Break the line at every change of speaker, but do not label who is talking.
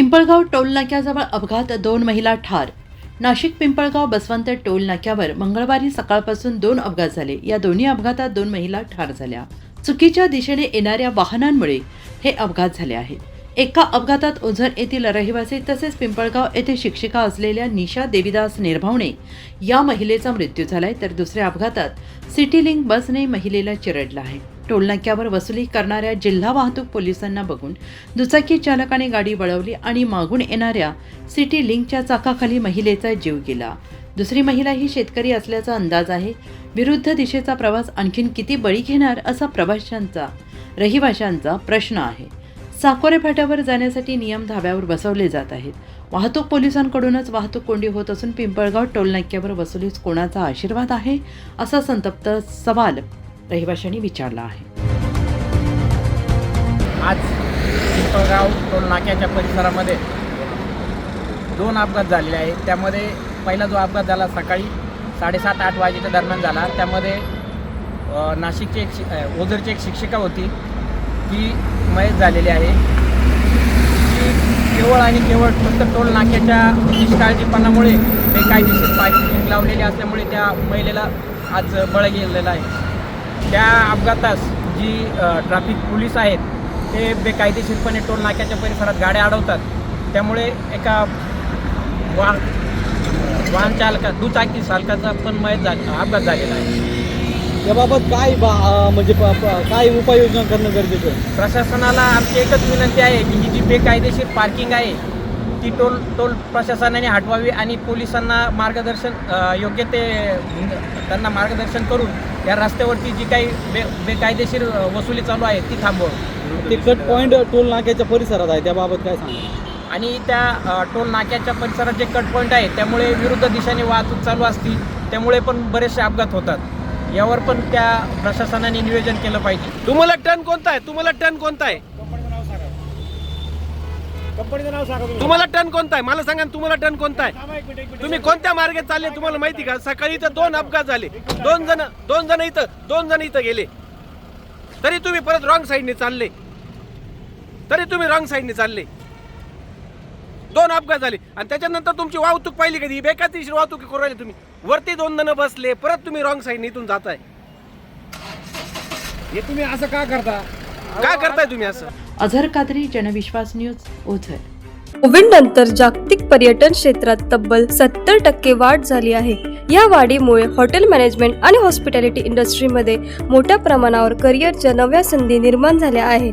Pimpalgaon toll नाक्याजवळ अपघात दोन महिला ठार. नाशिक पिंपळगाव बसवंत टोल नाक्यावर मंगळवारी सकाळपासून दोन अपघात झाले. या दोन्ही अपघातात दोन महिला ठार झाल्या. चुकीच्या दिशेने येणाऱ्या वाहनांमुळे हे अपघात झाले आहेत एका अपघातात ओझर येथील रहिवासी तसेच पिंपळगाव येथे शिक्षिका असलेल्या निशा देवीदास निर्भावणे या महिलेचा मृत्यू झालाय तर दुसऱ्या अपघातात सिटी लिंक बसने महिलेला चिरडला आहे. टोलनाक्यावर वसुली करणाऱ्या जिल्हा वाहतूक पोलिसांना बघून दुचाकी चालकाने गाडी वळवली आणि मागून येणाऱ्या सिटी लिंकच्या चाकाखाली महिलेचा जीव गेला. दुसरी महिला ही शेतकरी असल्याचा अंदाज आहे. विरुद्ध दिशेचा प्रवास आणखीन किती बळी घेणार असा प्रवाशांचा रहिवाशांचा प्रश्न आहे. साकोरे फाट्यावर जाण्यासाठी नियम धाब्यावर बसवले जात आहेत. वाहतूक पोलिसांकडूनच वाहतूक कोंडी होत असून पिंपळगाव टोलनाक्यावर वसुलीस कोणाचा आशीर्वाद आहे असा संतप्त सवाल रहिवाशांनी विचारला आहे.
आज पिंपळगाव टोल नाक्याच्या परिसरामध्ये दोन अपघात झालेले आहेत. त्यामध्ये पहिला जो अपघात झाला सकाळी साडेसात आठ वाजेच्या दरम्यान झाला. त्यामध्ये नाशिकची एक शि ओझरची एक शिक्षिका होती. ती मयत झालेली आहे. ती केवळ आणि केवळ फक्त टोल नाक्याच्या निष्काळजीपणामुळे बेकायदेशीर पार्किंग लावलेली असल्यामुळे त्या महिलेला आज बळ गेलेलं आहे. त्या अपघातास जी ट्रॅफिक पोलीस आहेत ते बेकायदेशीरपणे टोल नाक्याच्या परिसरात गाड्या अडवतात. त्यामुळे एका वाहन वाहन चालका दुचाकी चालकाचा पण मयत झाला अपघात झालेला आहे.
याबाबत काय बा म्हणजे प- प- काय उपाययोजना करणं गरजेचं आहे?
प्रशासनाला आमची एकच विनंती आहे की ही जी बेकायदेशीर पार्किंग आहे ती टोल टोल प्रशासनाने हटवावी आणि पोलिसांना मार्गदर्शन योग्य ते त्यांना मार्गदर्शन करून या रस्त्यावरती जी काही बे बेकायदेशीर वसुली चालू आहे ती थांबवावी.
ते कट पॉईंट टोल नाक्याच्या परिसरात आहे त्याबाबत काय सांगा
आणि त्या टोल नाक्याच्या परिसरात जे कट पॉईंट आहे त्यामुळे विरुद्ध दिशेने वाहतूक चालू असती त्यामुळे पण बरेचसे अपघात होतात. यावर पण त्या प्रशासनाने नियोजन केलं पाहिजे.
तुम्हाला टन कोणता आहे? तुम्हाला टन कोणता आहे? तुम्हाला टन कोणता आहे? मला सांगा ना, तुम्हाला टन कोणता आहे? तुम्ही कोणत्या मार्गे चालले तुम्हाला माहिती का? सकाळी इथं दोन अपघात झाले. दोन जण दोन जण इथं दोन जण इथं गेले. तरी तुम्ही परत रॉंग साईडने चालले. तरी तुम्ही रॉंग साईडने चालले. दोन अपघात झाले. आणि त्याच्यानंतर तुमची वाहतूक पाहिली कधी? बेकायदेशीर वाहतूक करू राहिले तुम्ही. वरती दोन जण बसले परत तुम्ही रॉंग साईडने इथून जाताय.
हे तुम्ही असं का करता?
काय करताय तुम्ही असं?
अझर कादरी जनविश्वास न्यूज ओझर.
कोविड नंतर जागतिक पर्यटन क्षेत्रात तब्बल सत्तर टक्के वाढ झाली आहे. या वाढीमुळे हॉटेल मॅनेजमेंट आणि हॉस्पिटॅलिटी इंडस्ट्रीमध्ये मोठ्या प्रमाणावर करिअरच्या नव्या संधी निर्माण झाल्या आहेत.